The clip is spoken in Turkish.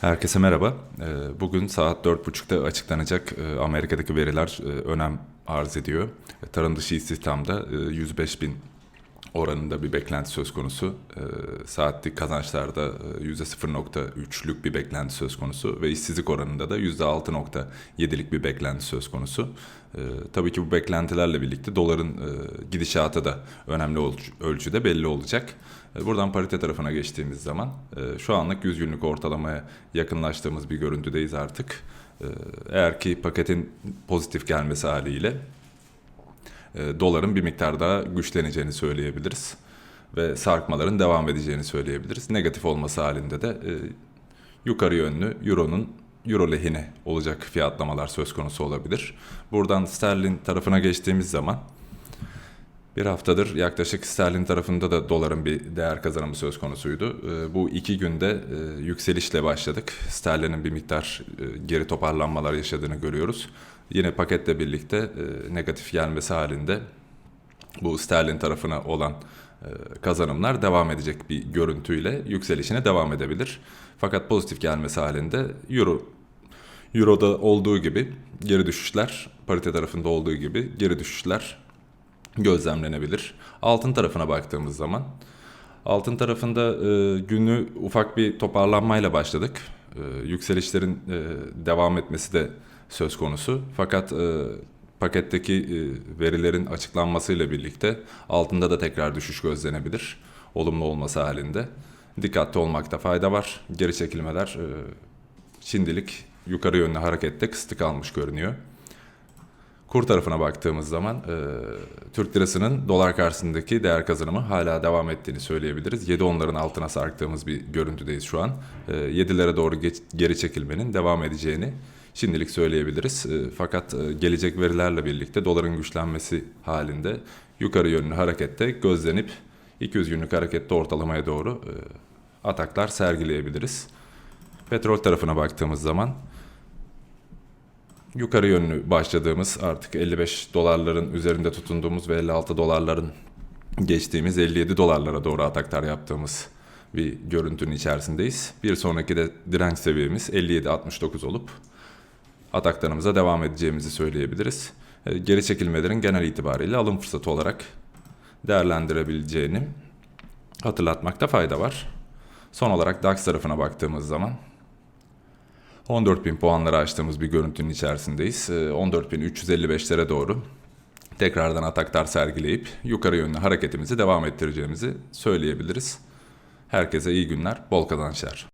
Herkese merhaba. Ee, Bugün saat 4.30'da açıklanacak e, Amerika'daki veriler e, önem arz ediyor. E, Tarım dışı istihdamda e, 105 bin oranında bir beklenti söz konusu. E, Saatlik kazançlarda e, %0.3'lük bir beklenti söz konusu ve işsizlik oranında da %6.7'lik bir beklenti söz konusu. E, Tabii ki bu beklentilerle birlikte doların e, gidişatı da önemli ölç- ölçüde belli olacak. E, Buradan parite tarafına geçtiğimiz zaman e, şu anlık 100 günlük ortalamaya yakınlaştığımız bir görüntüdeyiz artık. E, Eğer ki paketin pozitif gelmesi haliyle e, doların bir miktar daha güçleneceğini söyleyebiliriz. Ve sarkmaların devam edeceğini söyleyebiliriz. Negatif olması halinde de e, yukarı yönlü euronun euro lehine olacak fiyatlamalar söz konusu olabilir. Buradan sterlin tarafına geçtiğimiz zaman bir haftadır yaklaşık sterlin tarafında da doların bir değer kazanımı söz konusuydu. Ee, Bu iki günde e, yükselişle başladık. Sterlinin bir miktar e, geri toparlanmalar yaşadığını görüyoruz. Yine paketle birlikte e, negatif gelmesi halinde bu sterlin tarafına olan kazanımlar devam edecek bir görüntüyle yükselişine devam edebilir. Fakat pozitif gelmesi halinde euro Euro'da olduğu gibi geri düşüşler, parite tarafında olduğu gibi geri düşüşler gözlemlenebilir. Altın tarafına baktığımız zaman altın tarafında e, günü ufak bir toparlanmayla başladık. E, yükselişlerin e, devam etmesi de söz konusu. Fakat e, paketteki e, verilerin açıklanmasıyla birlikte altında da tekrar düşüş gözlenebilir. Olumlu olması halinde. Dikkatli olmakta fayda var. Geri çekilmeler e, şimdilik yukarı yönlü harekette kısıtlı kalmış görünüyor. Kur tarafına baktığımız zaman e, Türk lirasının dolar karşısındaki değer kazanımı hala devam ettiğini söyleyebiliriz. 7.10'ların altına sarktığımız bir görüntüdeyiz şu an. E, 7'lere doğru geç- geri çekilmenin devam edeceğini şimdilik söyleyebiliriz. E, fakat e, gelecek verilerle birlikte doların güçlenmesi halinde yukarı yönlü harekette gözlenip 200 günlük harekette ortalamaya doğru e, ataklar sergileyebiliriz. Petrol tarafına baktığımız zaman yukarı yönlü başladığımız artık 55 dolarların üzerinde tutunduğumuz ve 56 dolarların geçtiğimiz 57 dolarlara doğru ataklar yaptığımız bir görüntünün içerisindeyiz. Bir sonraki de direnç seviyemiz 57.69 olup ataklarımıza devam edeceğimizi söyleyebiliriz. E, Geri çekilmelerin genel itibariyle alım fırsatı olarak değerlendirebileceğini hatırlatmakta fayda var. Son olarak DAX tarafına baktığımız zaman 14.000 puanları aştığımız bir görüntünün içerisindeyiz. Ee, 14.355'lere doğru tekrardan ataklar sergileyip yukarı yönlü hareketimizi devam ettireceğimizi söyleyebiliriz. Herkese iyi günler, bol kazançlar.